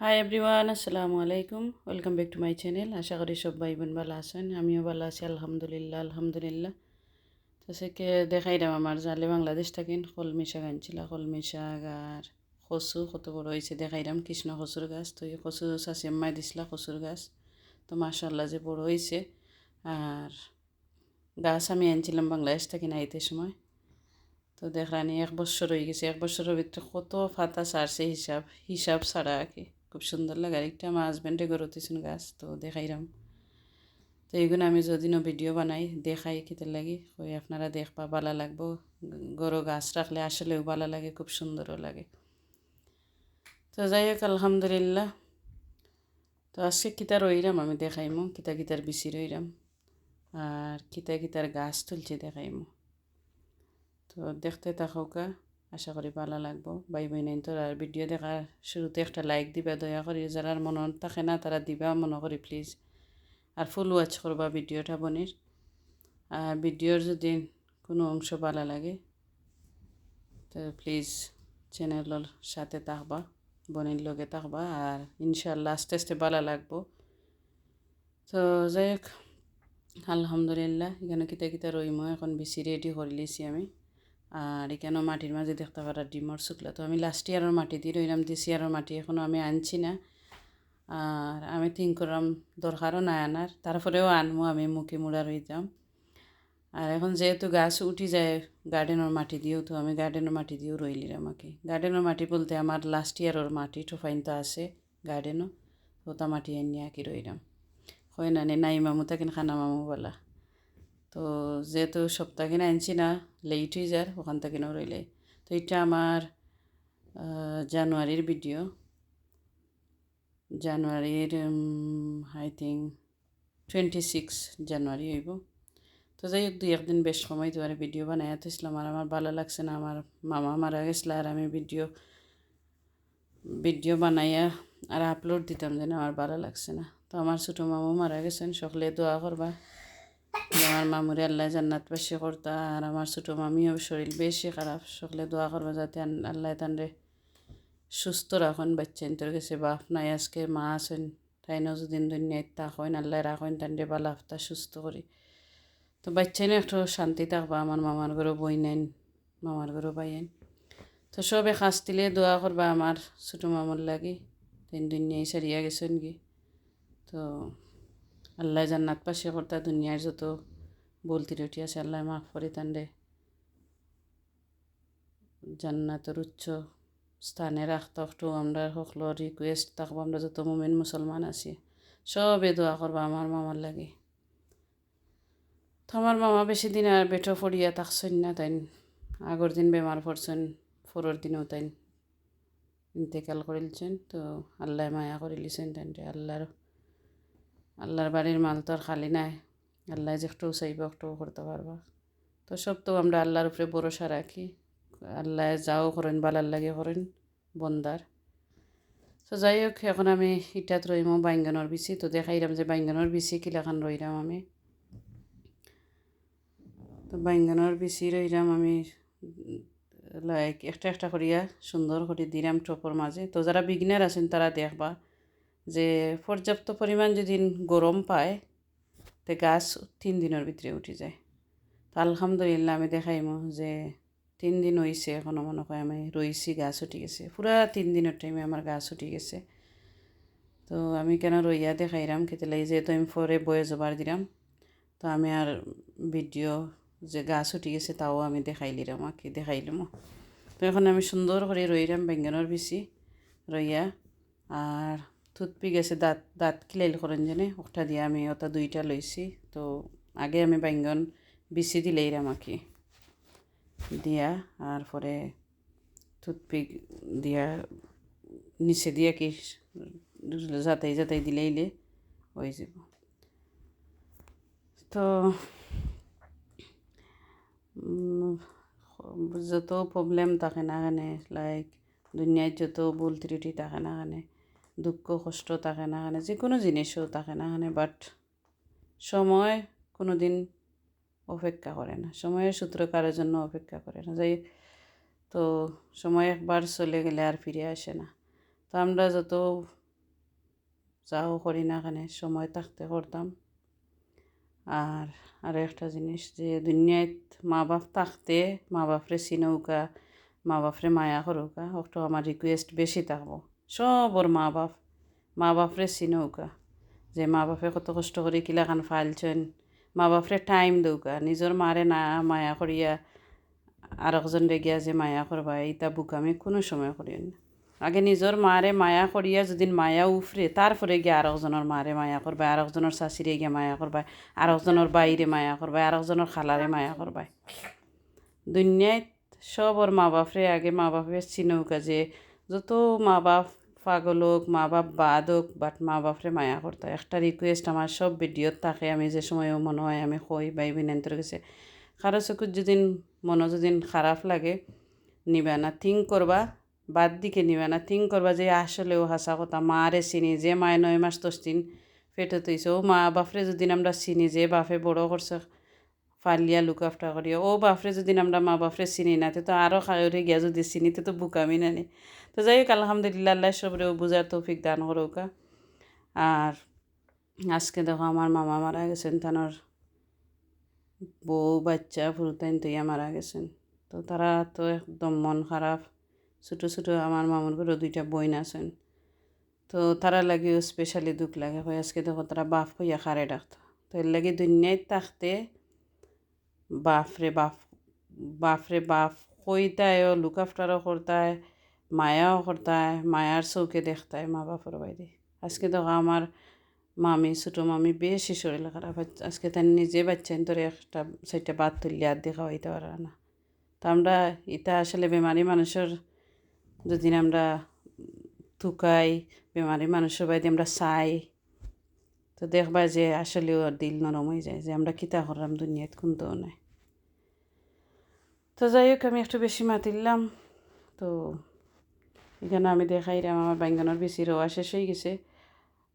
High everyone আসসালামু আলাইকুম welcome back to my channel আশা করি সব ভাই বোন ভালো আছেন। আমিও ভালো আছি, আলহামদুলিল্লাহ আলহামদুলিল্লাহ। তো সেকে দেখাইলাম আমার, জালে বাংলাদেশ থাকেন কলমি শাক আনছিল কলমি শাক আর কচু কত বড় হয়েছে দেখাইলাম কৃষ্ণ কচুর গাছ, তো এই কচু আম্মাই দিছিলা কচুর গাছ। তো মাশাল্লাহ যে বড় হয়েছে আর গাছ আমি আনছিলাম বাংলাদেশ থাকি নাইতে সময়। তো দেখলানি এক বছর হয়ে গেছে, এক বছরের ভিতরে কত ফাতা ছাড়ছে হিসাব হিসাব ছাড়া আর কি। খুব সুন্দর লাগে। আরেকটা আমার হাজব্যান্ডে গড়তেছেন গাছ, তো দেখাইলাম তো এইগুলো আমি যদিনও ভিডিও বানাই, দেখাই খেতে লাগি ওই আপনারা দেখবা ভালো লাগবো। গরু গাছ রাখলে আসলেও ভালো লাগে, খুব সুন্দরও লাগে। তো যাই হোক, আলহামদুলিল্লাহ। তো আজকে কিতা রইরাম, আমি দেখাইমো, কিতা কিতার বিচি রইরাম। আর কিতা কিতার গাছ তুলছে দেখাইমো। তো দেখতে থাকুকা আশা করি ভালো লাগবো। ভাই বোন তো আর ভিডিও দেখার শুরুতে একটা লাইক দিবা, দয়া করি যারা মনত থাকে না তারা দিবা, মনে করি প্লিজ আর ফুল ওয়াচ করবা ভিডিওটা বনির আর ভিডিওর যদি কোনো অংশ ভালো লাগে, তো প্লিজ চ্যানেলের সাথে থাকবা বনির লগে থাকবা আর ইনশাল্লাহ আস্তে আস্তে ভালো লাগবো। তো যাই হোক, আলহামদুলিল্লাহ এখানে কিতা কিতা রইমো এখন বেশি রেডি করে লিছি আমি। আর এখানেও মাটির মাঝে দেখতে পারা ডিমর শুকলা। তো আমি লাস্ট ইয়ারের মাটি দিয়ে রইলাম দিস ইয়ারের মাটি এখনও আমি আনছি না। আর আমি থিঙ্ক করলাম, দরকারও নাই আনার। তারপরেও আনব আমি মুখে মুড়া রয়ে যাম। আর এখন যেহেতু গাছ উঠি যায় গার্ডেনের মাটি দিয়েও, তো আমি গার্ডেনের মাটি দিয়েও রইলি আমাকে। গার্ডেনের মাটি বলতে আমার লাস্ট ইয়ারের মাটি টোফাইন তো আছে গার্ডেনও ওটা মাটি এনে আঁকি রইলাম। হয় না নাই মামু থাকেন খানা মামু বলা। তো যেহেতু সপ্তাহ কিনে আনছি না লেট হয়ে যার, ওখান থেকে রইলে। তো এটা আমার জানুয়ারির ভিডিও জানুয়ারির I think twenty six January হইব। তো যাই হোক দুই একদিন বেশ সময় তো আর ভিডিও বানাই আসলাম আর আমার ভালো লাগছে না। আমার মামা মারা গেছিল, আর আমি ভিডিও ভিডিও বানাইয়া আর আপলোড দিতাম যেন আমার ভালো লাগছে না। তো আমার ছোটো মামু মারা গেছেন, সকলে দোয়া করবা। আমার মামুরে আল্লাহ জান্নাত পাশে করতা, আর আমার ছোটো মামিও শরীর বেশি খারাপ। সকলে দোয়া করবা যাতে আল্লাহ তানরে সুস্থ রাখুন, বাচ্চা তোর কাছে বাপ নাই। আজকে মা আছেন, তাই নজদিন দুনিয়ায় তাকইন আল্লাহ রাখেন তানরে বালা হাফতা সুস্থ করি। তো বাচ্চাই একটু শান্তি থাকবা, আমার মামার ঘরও বই নেন, মামার ঘরও বাইন তো সবে খাস দিলে দোয়া করবা আমার ছোটো মামার লাগে, তিন দুনিয়ায় সারিয়া গেছেন কি তো আল্লাহ জান্নাত পাশে করতা দুনিয়ার যত বলতি রটি আছে আল্লাহ মাফ করে তান্ডে জান্নাতের উচ্চ স্থানে রাখতে একটু আমরা সকল রিকোয়েস্ট থাকব, আমরা যত মোমেন মুসলমান আছি, সবে দোয়া করব আমার মামার লাগে। তো আমার মামা বেশি দিন আর বেটো ফড়িয়া থাকছেন না তাই আগর দিন বেমার পড়ছেন ফোরের দিনেও তাই ইন্তেকাল করিলছেন, তো আল্লাহ মায়া করিলিছেন তাই আল্লাহর আল্লাহর বাড়ির মাল তো আর খালি নাই। আল্লাহ যে একটু চাইব, একটু করতে পারবা। তো সব তো আমরা আল্লাহর উপরে ভরসা রাখি। আল্লাহ যাও করেন, বালার লাগে করেন, বন্দার। তো যাই হোক, এখন আমি ইটাত রইম বাইঙ্গানোর বিচি। তো দেখাইলাম যে বাইঙ্গানোর বিচি কিলাখান রইলাম আমি। তো বাইঙ্গানোর বিচি রইলাম আমি লাইক একটা একটা করিয়া সুন্দর করে দিলাম টপর মাঝে। তো যারা বিগিনার আছেন তারা দেখবা যে পর্যাপ্ত পরিমাণ যদি গরম পায়, তে গাছ তিন দিনের ভিতরে উঠে যায়। তো আলহামদুলিল্লাহ আমি দেখাইমো যে তিন দিন হয়েছে এখনও মনে হয় আমি রইছি, গাছ উঠে গেছে। পুরা তিন দিনের টাইমে আমার গাছ উঠে গেছে। তো আমি কেন রইয়া দেখাইলাম খেতে লাগে, যেহেতু আমি পরে বয়ে জবার দিলাম তো আমি আর ভিডিও যে গাছ উঠে গেছে তাও আমি দেখাইলিরাম আঁকি দেখাইলাম তো এখন আমি সুন্দর করে রইলাম বেঙ্গনের বেশি রইয়া, আর টুথপিক আছে দাঁত দাঁত কিলাইল করেন জানে ওটা দিয়ে আমি ওটা দুইটা লইছি। তো আগে আমি বেঙ্গন বিচি দিলেই আমাকে দিয়া, আর পরে টুথপিক দিয়া নিচে দিয়া কি যাতাই যাতাই দিলেইলে হয়ে যাব তো যত প্রবলেম থাকে না এখানে লাইক দুনিয়ায় যত ভুল ত্রুটি থাকে না এখানে দুঃখ, কষ্ট থাকে না এখানে যে কোনো জিনিসও থাকে না এখানে বাট সময় কোনো দিন অপেক্ষা করে না। সময়ের সূত্র কারোর জন্য অপেক্ষা করে না। যাই তো সময় একবার চলে গেলে আর ফিরে আসে না। তো আমরা যত যাও করি না এখানে সময় থাকতে করতাম। আর আরও একটা জিনিস যে দুনিয়ায় মা বাপ থাকতে মা বাপরে চিনৌকা মা বাপরে মায়া করুকা একটু আমার রিকোয়েস্ট বেশি থাকব। সবর মা বাপ। মা বাপরে চিনৌকা যে মা বাপে কত কষ্ট করে কিলাখান ফাইলছেন মা বাপরে টাইম দৌকা। নিজের মারে না মায়া করিয়া আর একজন গিয়া যে মায়া করবা ইটা বুকামি কোনো সময় করিও না। আগে নিজের মারে মায়া করিয়া যদি মায়া উফরে তারপরে গিয়ে আর একজনের মারে মায়া করবা আর একজনের শাশুড়ি গিয়ে মায়া করবা আর একজনের বাইরে মায়া করবা আর একজনের খালারে মায়া করবা দুনিয়ায় সবর মা বাপরে আগে মা বাপের চিনৌকা যে যত মা বাপ পাগল হোক মা বাপ বাদ হোক বাট মা বাপরে মায়া করতে একটা রিকোয়েস্ট আমার সব ভিডিওত থাকে, আমি যে সময়ও মনে হয় আমি কই বাই বিনান্তর গেছে কারও চকুত যদি মনে যদি খারাপ লাগে, নিবা না থিঙ্ক করবা, বাদ দিকে নিবা না থিঙ্ক করবা যে আসলেও হাসা কথা, মারে চিনি যে মায় নয় মাস দশ দিন পেটে তৈছে ও মা বাপরে যদি আমরা চিনি যে বাপে বড় করছে ফালিয়া লুক আফটার করিয়া ও বাপরে যদি আমরা মা বাপরে চিনি না তো আরও খায়রে গিয়া যদি চিনি তো বুকামি নানি। তো যাই হোক, আলহামদুলিল্লাহ, আল্লাহ সবরেও বুঝার তৌফিক দান করৌকা আর আজকে দেখো আমার মামা মারা গেছেন তানোর বউ বাচ্চা ফুরুতাইন তৈয়া মারা গেছেন। তো তারা তো একদম মন খারাপ ছোটো ছোটো আমার মামুর ঘরে দুইটা বইন আছেন। তো তারা লাগেও স্পেশালি দুঃখ লাগে। হয়, আজকে দেখো তারা বাপ হইয়া খারে ডাকতো তো এর লাগে দুনিয়ায় থাকতে বাপরে বাপ বাপরে বাপ কইতায়ও লুক আফটারও করতায় মায়াও করতায় মায়ার চৌকে দেখতায় মা বাপর বাইরে আজকে দেখো আমার মামি, ছোটো মামি বেশি শরীর খারাপ আজকে তার নিজে বাচ্চান ধরে একটা সেটা বাদ তুললে আর দেখা হইতে পারে না। তো আমরা এটা আসলে বেমারি মানুষের যদি আমরা থুকাই বেমারি মানুষের বাইরে আমরা চাই। তো দেখবা যে আসলেও দিল নরম হয়ে যায় যে আমরা কিতা করলাম দুনিয়াত, কোনটাও নাই। তো যাই হোক, আমি একটু বেশি মাতিলাম। তো এখানে আমি দেখাইলাম, আমার ব্যাঙ্গানোর বেশি রোয়া শেষ হয়ে গেছে।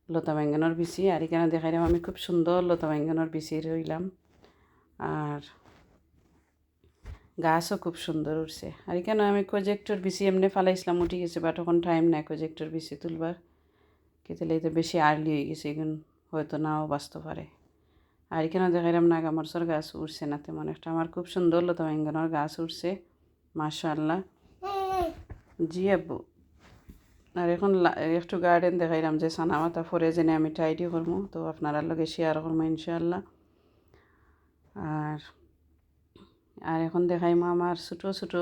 লতা ব্যাঙ্গানোর বিচি, আর এখানে দেখাইলাম, আমি খুব সুন্দর লতা ব্যাঙ্গানোর বিচি রইলাম। আর গাছও খুব সুন্দর উঠছে। আর এখানে আমি প্রজেক্টর বিচি এমনি ফালাইছিলাম, উঠে গেছে বাট এখন টাইম নাই প্রজেক্টর বিচি তুলবার। কেতলে তো বেশি আর্লি হয়ে গেছে এগুন হয়তো নাও বাঁচতে পারে। আর এখানে দেখাইলাম নাগামরসর গাছ উঠছে না তেমন একটা। আমার খুব সুন্দর লতা ব্যাঙ্গানোর গাছ উঠছে মাশাল্লাহ জি আব্বু। আর এখন একটু গার্ডেন দেখাইলাম যে সানামাতা ফরে জেনে আমি টাইডি করব তো আপনারা লগে শেয়ার করব ইনশাল্লাহ আর আর এখন দেখাইমো আমার ছোটো ছোটো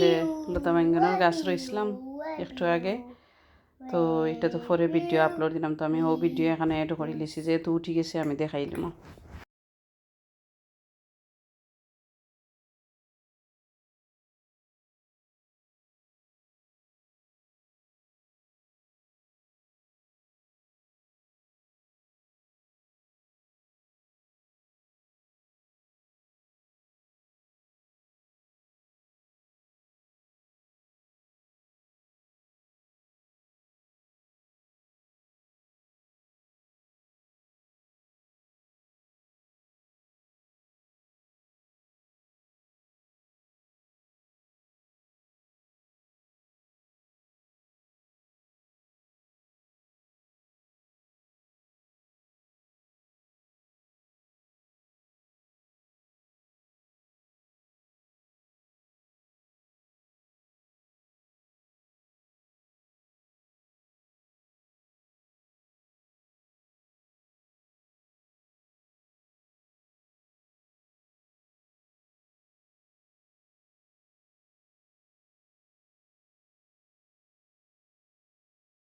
যে লতা বেঙ্গনের গাছ রয়েছিলাম একটু আগে। তো এটা তো পরে ভিডিও আপলোড দিলাম, তো আমি ও ভিডিও এখানে অ্যাড করে লিছি যেহেতু উঠি গেছে, আমি দেখাইলাম